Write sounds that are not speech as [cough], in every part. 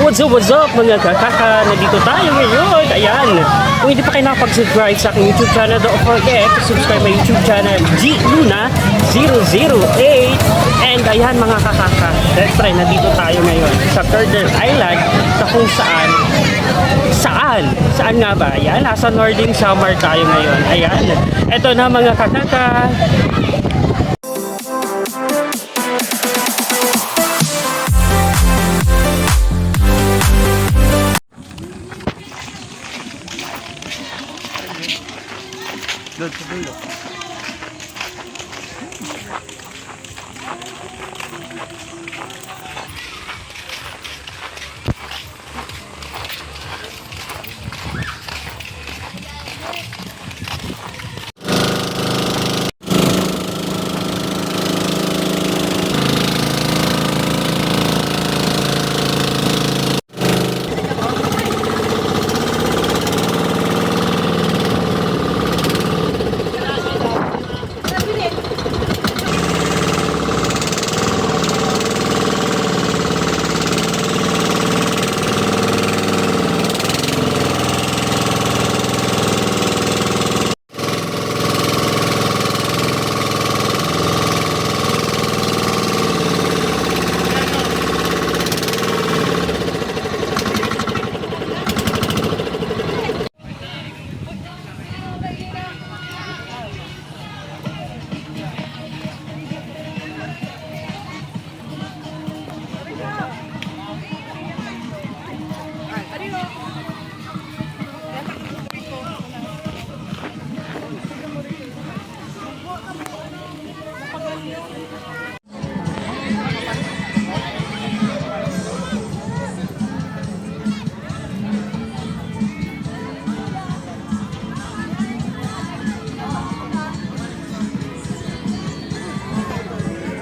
What's up, what's up mga kakaka? Nandito tayo ngayon. Ayan. Kung hindi pa kayo nakapag-subscribe sa aking YouTube channel, don't forget to subscribe my YouTube channel, G Luna 008. And ayan mga kakaka. Siyempre, nandito tayo ngayon sa Turtle Island sa kung saan Saan? Saan nga ba? Ayan, nasa Northern Samar tayo ngayon. Ayan. Ito na mga kakaka.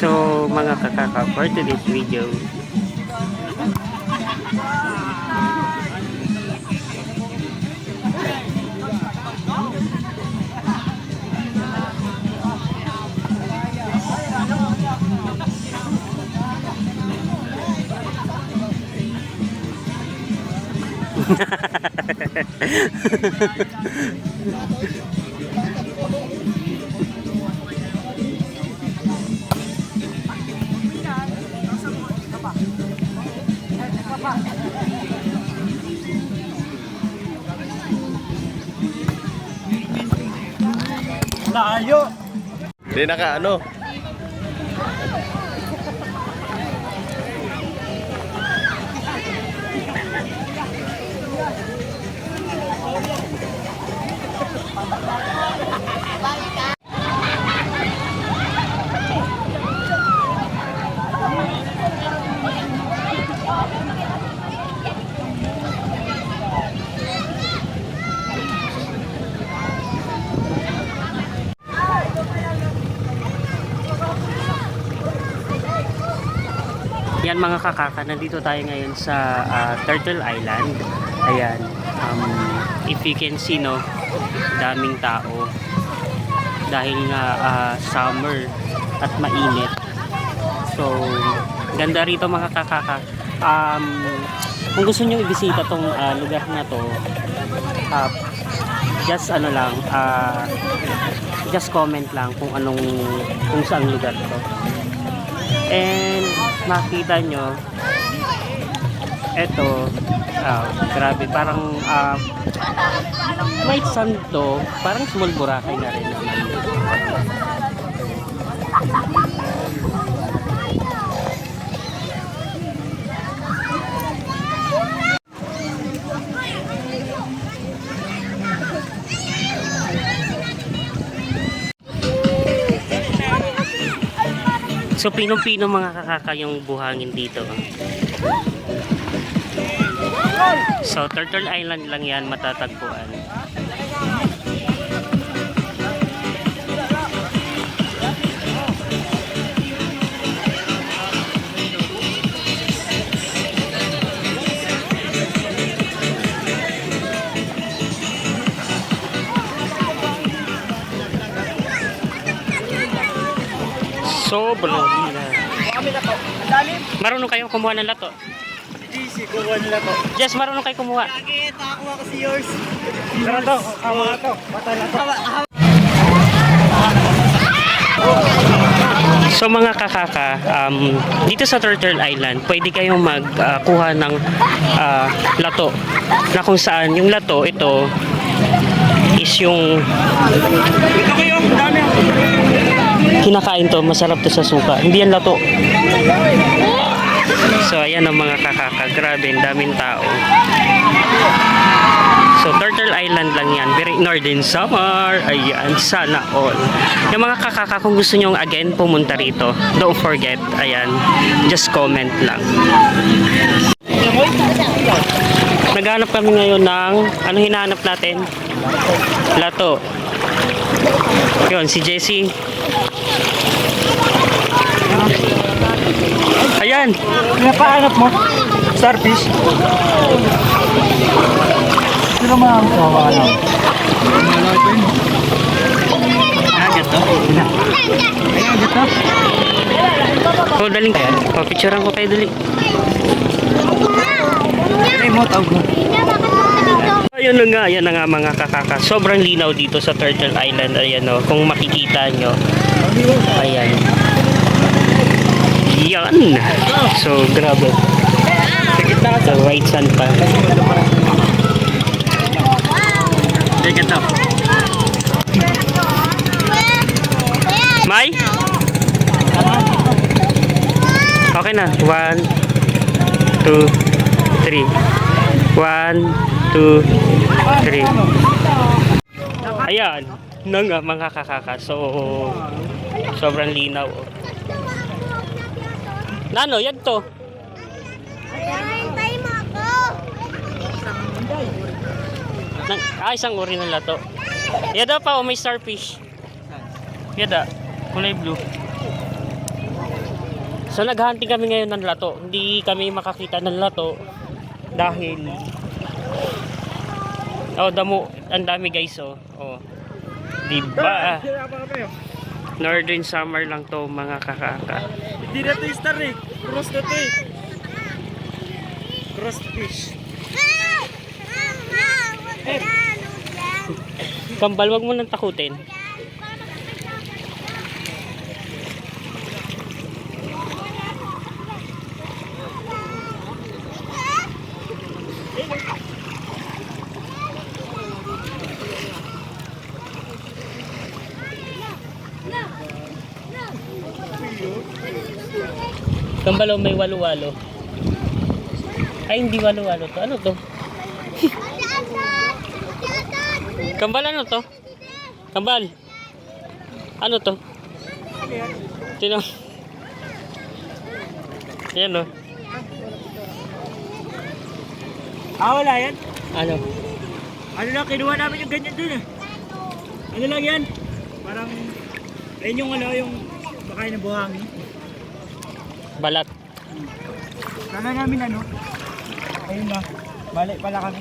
So, mga kakaka, for today's video, [laughs] Layo! Hindi naka ano. Yan mga kakaka, nandito tayo ngayon sa ah, Turtle Island. Ayan. Um, if you can see, no, daming tao. Dahil nga ah, summer at mainit. So, ganda rito mga kakaka. Um, kung gusto nyo ibisita tong ah, lugar na to, ah, just ano lang, ah, just comment lang kung anong, kung saan lugar to. And makita nyo, eto, ah, grabe, parang ah, white sand to, parang small Boracay na rin naman. So, pinong-pino mga kakaka yung buhangin dito. So, Turtle Island lang yan matatagpuan. Sobrang hina. Kami na po. Ang lalim. Marunong kayong kumuha ng lato. Easy, kukuha nila to. Yes, marunong kayo kumuha. Lagi, nakakuha ko si yours. Tara to, kama na to. Bata na to. So mga kakaka, um, dito sa Turtle Island, pwede kayong magkuha ng ah, lato. Na kung saan yung lato, ito is yung Ito kayo, ang dami. Kinakain to, masarap to sa suka. Hindi yan lato. So ayan ang mga kakaka, grabe, ang daming tao. So Turtle Island lang yan, very northern summer. Ayan, sana all. Yung mga kakaka, kung gusto nyo again pumunta rito, don't forget, ayan, just comment lang. Naghanap kami ngayon ng, ano hinahanap natin? Lato. Yun, si Jessie. Ayan, Pinapahanap mo? Starfish? Sino mo ang kawa ano? agad to. Ayan, dito. Oh, daling kaya. Oh, picturean ko kayo dali. Ay mo, tawag mo. Ayun na nga, ayan na nga mga kakaka. Sobrang linaw dito sa Turtle Island. Ayan o, kung makikita nyo. Ayan. Yan. So, grabe. So, right sun pa. Teka to. May? Okay na. One, two, three. One, two, three. Ayan. Na nga mga kakaka. So, sobrang linaw. oh. Nano, yan to. Hintay mo ako! Nang, ah, isang uri ng lato. Yada pa, oh, may starfish. Yada, kulay blue. So naghahunting kami ngayon ng lato. Hindi kami makakita ng lato dahil Oh, damo, ang dami guys oh. Oh. Diba? Northern summer lang to mga kakaka. Hindi na to yung star eh. Cross na to eh. Cross fish. Kambal, wag mo nang takutin. Kambal, oh, may walo-walo. Ay, hindi walo-walo to. Ano to? [laughs] Kambal, ano to? Kambal. Ano to? Sino? Yan o. Ah, wala yan. Ano? Ano lang, kinuha namin yung ganyan dun eh. Ano lang yan? Parang, ayun yung ano, yung bakain ng buhangin. Balat. Sana namin ano, ayun na, balik pala kami.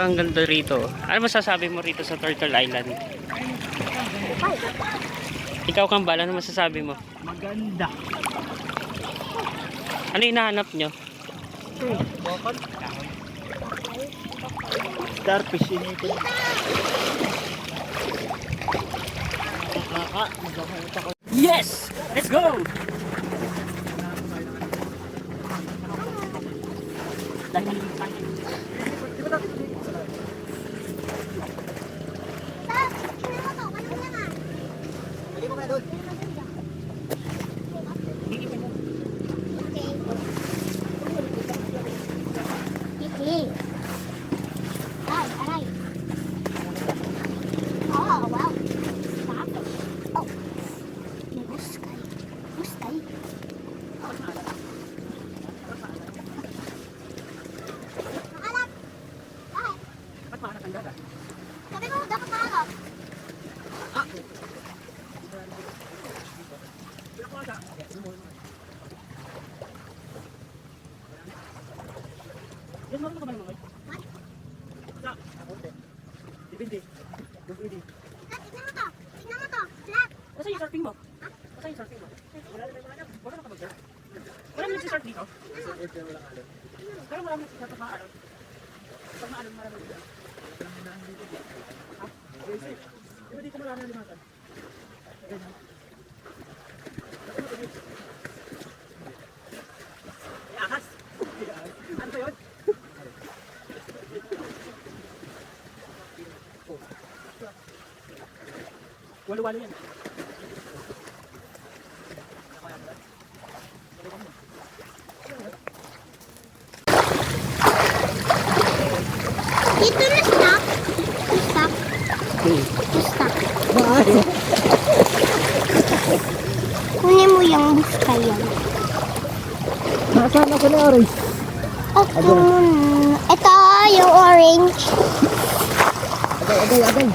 Ang ganda rito. Ano masasabi mo rito sa Turtle Island? Ikaw Kambal, ano masasabi mo? Maganda. Ano hinahanap nyo? Bakal. Starfish ito. Nakaka, magkakaita ko. Yes! Let's go! থাকি Walo-walo yan. Dito na stop. Stop. Stop. Kunin mo yung buska yan. Nasaan ako na orange? Okay. Mm, ito yung orange. Agay, agay, agay.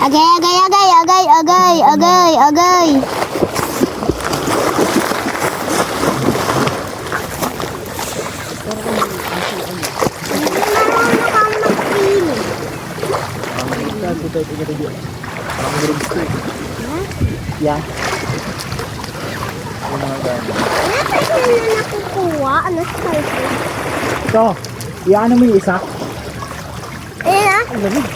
Agay, agay, agay, agay, agay, agay, agay. Yung mga gano'n. Ano pa yun na nakukuha? Ano spicy? Ito, iyan mo yung isa. Ang lamig.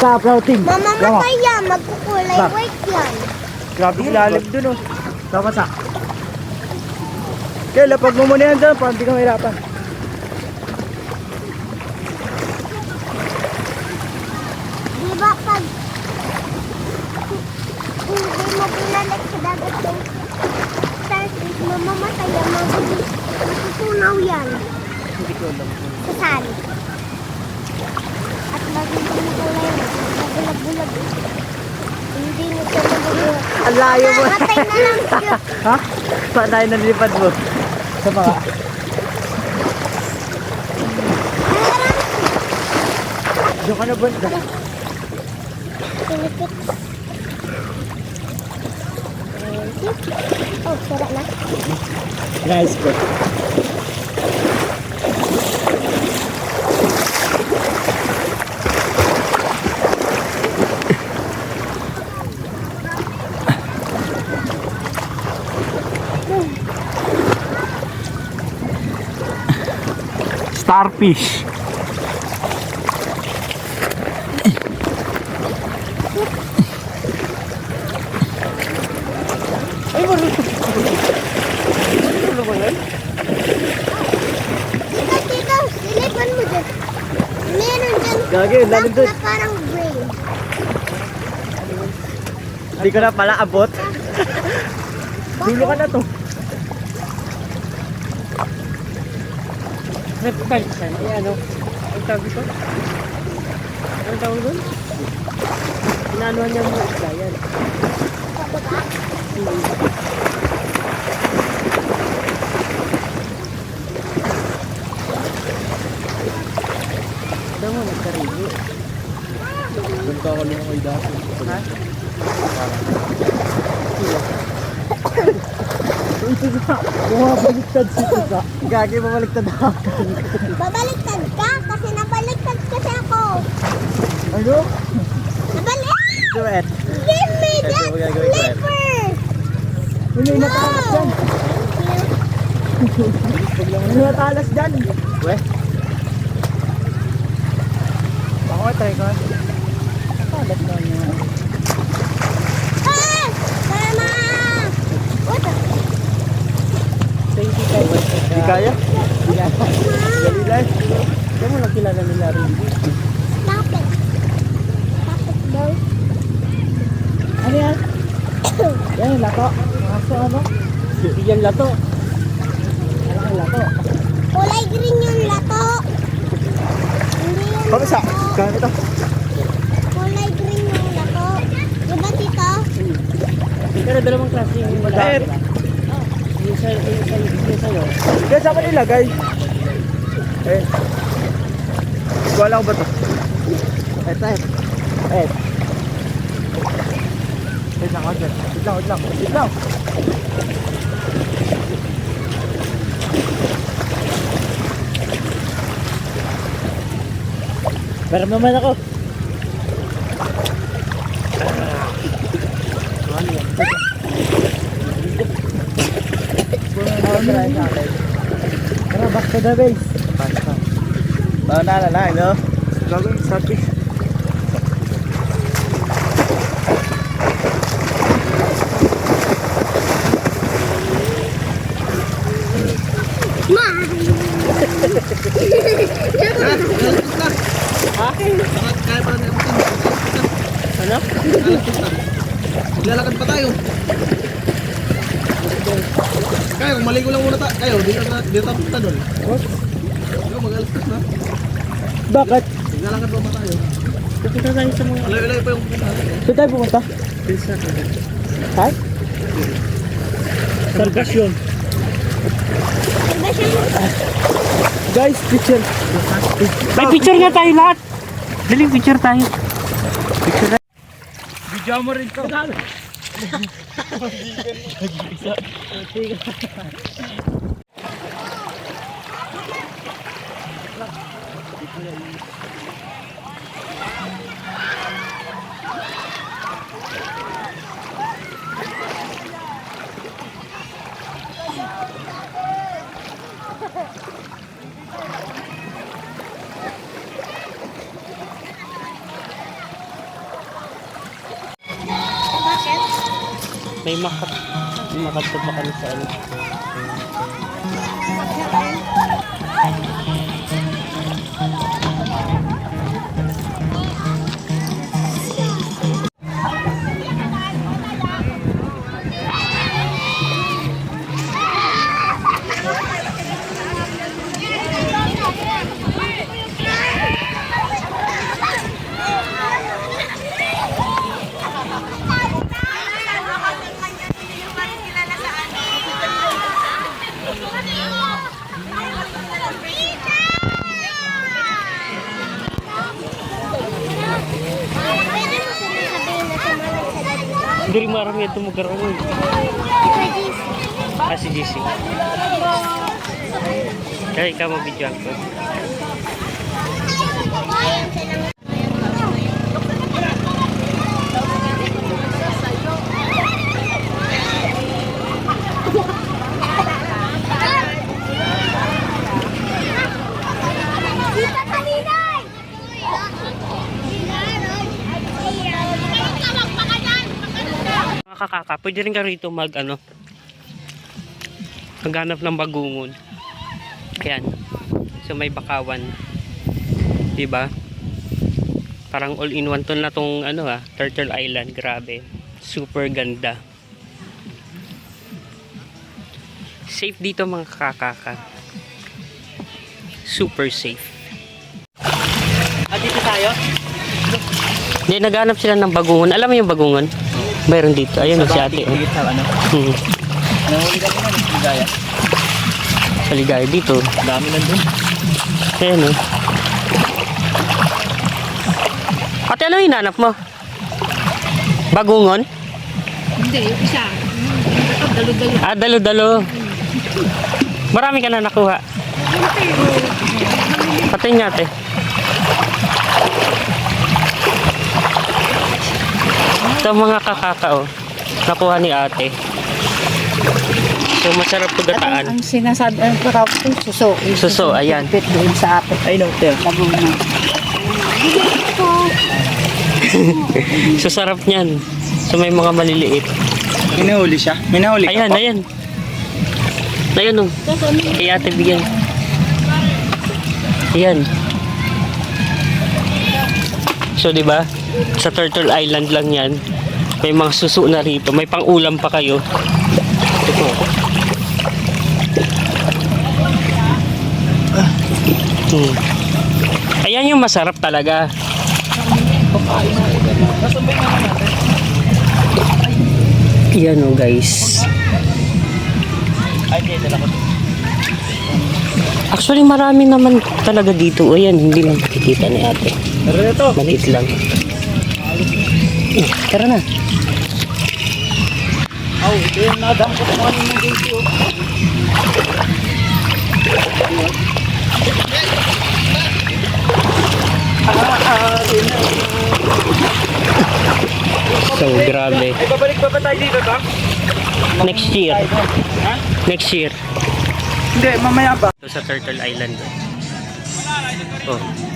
Sa protein. Mamamatay yan. Magkukulay Ba? white yan. Grabe ilalim dun oh. Dapat sa. Kaya lapag mo muna yan dyan para hindi ka mahirapan. Di ba pag hindi mo binalik sa dagat yung starfish, mamamatay yan. Magulis. Matutunaw yan. Hindi ko alam. Sa sali. At magiging kulay na. Mabulag-bulag. Hindi na siya mabubulag. Ang layo mo. Matay na lang [laughs] ha? Saan tayo nalipad mo? Sa mga. Diyan ka na banda. Oh, sira na. Nice ko. Starfish. Ay, marunong. Ba yan? Tito, tito, silipan mo dyan. Meron dyan. Gagi, lalim na parang gray. Hindi ko na pala abot. [laughs] Dulo ka na to. Repulsion. Ay ano? Ang tawag ito? Ang tawag doon? Inanuhan niya mo isda yan. Diba? Daw mo nagkarili. Doon ka ako lumang ay dati. Ha? Ito na. Bumabaliktad si Tita. Gagi, babaliktad ako. Babaliktad ka kasi nabaliktad kasi ako. Ano? Nabalik! Duet. Give me that gagawin ko yan. slipper! May natalas dyan. May natalas dyan. We? Ako, try ko. Talas na niya. Ah! Mama! What the? Thank you kayo. Di kaya? Dali lang. Daw mo lang kilala nila rin. Stop it. Stop it, boy. Ano yan? Yan lako. Kaso ano? Hindi yan lato. Ano ang lako? Kulay green yung lato. Hindi yung lato. Kaya ito. Kulay green yung lato. Diba, tito? Pero dalawang klase yung Eh. Diyan saan ko nilagay? Eh. Wala ko ba ito? Ito eh. Eh. Wait lang, wait lang. Wait lang, wait lang. Wait lang. Meron naman ako. To the base. Oh, na, na, na, no? Gagawin sa fish. Ano? Lalakad pa tayo. Kaya, kung maligo lang muna tayo. Kayo, dito na, dito tayo punta doon. Ikaw, mag-alas na. Bakit? Lalakad pa ba tayo? Pupunta tayo sa mga Malayo-layo pa yung punta. Saan tayo pumunta? pilsa. Ha? Salvation. Guys, picture. May picture nga tayo lahat. Dali, picture tayo. Picture na. Video mo rin to. May makat. May makat pa kami sa ano. Ito magkaroon. Sa GC. Ah, si JC. Kaya ikaw mag-video kakaka, pwede rin ka rito mag ano, maghanap ng bagungon. Ayan. So may bakawan. 'Di ba? Parang all in one to na tong ano ah, Turtle Island, grabe. Super ganda. Safe dito mga kakaka. Super safe. Ah, dito tayo? Hindi, naghanap sila ng bagungon. Alam mo yung bagungon? Mayroon dito. Ayun, si ate. oh. Dito sa ano? Hmm. Nahuli ka naman, ligaya. Dito. Dami nandun. Ayan o. Ate, ano hinanap mo? Bagungon? Hindi, yung isa. Dalo-dalo. Ah, dalo-dalo. Marami ka na nakuha. Patay niya ate. Ito mga kakakao. Nakuha ni ate. So masarap to gataan. Ang sinasabi, ang ko, suso. Yung Suso, ayan. Pit doon sa apit. Ay, no, teo. Laguna. [laughs] So sarap niyan. So may mga maliliit. Minahuli siya? Minahuli ka Ayan, pa? ayan. Ayan o. Kay ate bigyan. Ayan. So, di ba? Sa Turtle Island lang yan. May mga suso na rito. May pang-ulam pa kayo. Ito ako. Hmm. Ayan yung masarap talaga. Yan o guys. Dala ko. Actually, marami naman talaga dito. O yan, hindi lang nakikita ni ate. Maliit lang. Eh, tara na. Aw, ito yung nadam ko sa kanina ng gate yun. So, grabe. Ay, babalik pa ba tayo dito, Tom? Next year. Ha? Next year. Hindi, mamaya ba? Ito sa Turtle Island. Oh.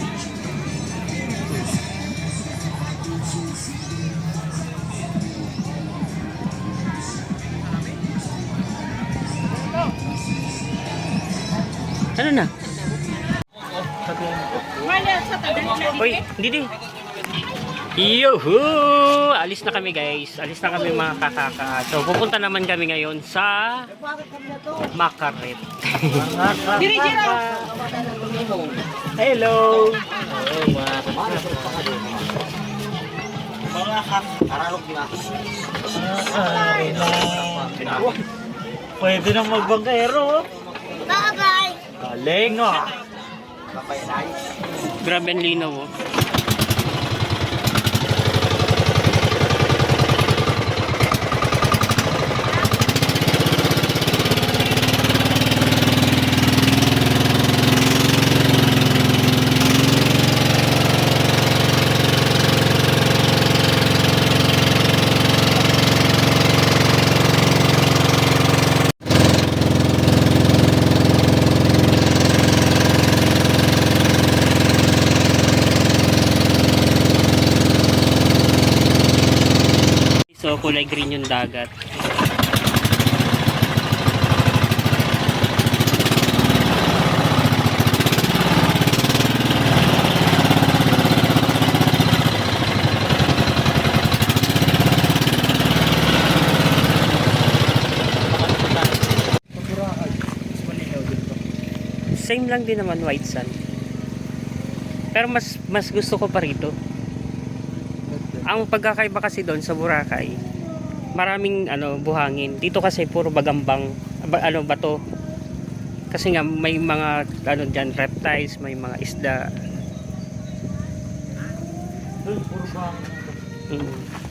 Na? Uy, hindi di. Yuhu! Alis na kami guys. Alis na kami mga kakaka. So, pupunta naman kami ngayon sa Makaret. [laughs] Hello! Pwede na magbangkero. Bye-bye. Galing ah. Grabe ang linaw oh. So kulay green yung dagat. Same lang din naman white sand. Pero mas mas gusto ko pa rito. Ang pagkakaiba kasi doon sa Boracay, maraming ano buhangin. Dito kasi puro bagambang ba, ano bato. Kasi nga may mga ano diyan reptiles, may mga isda. Mm.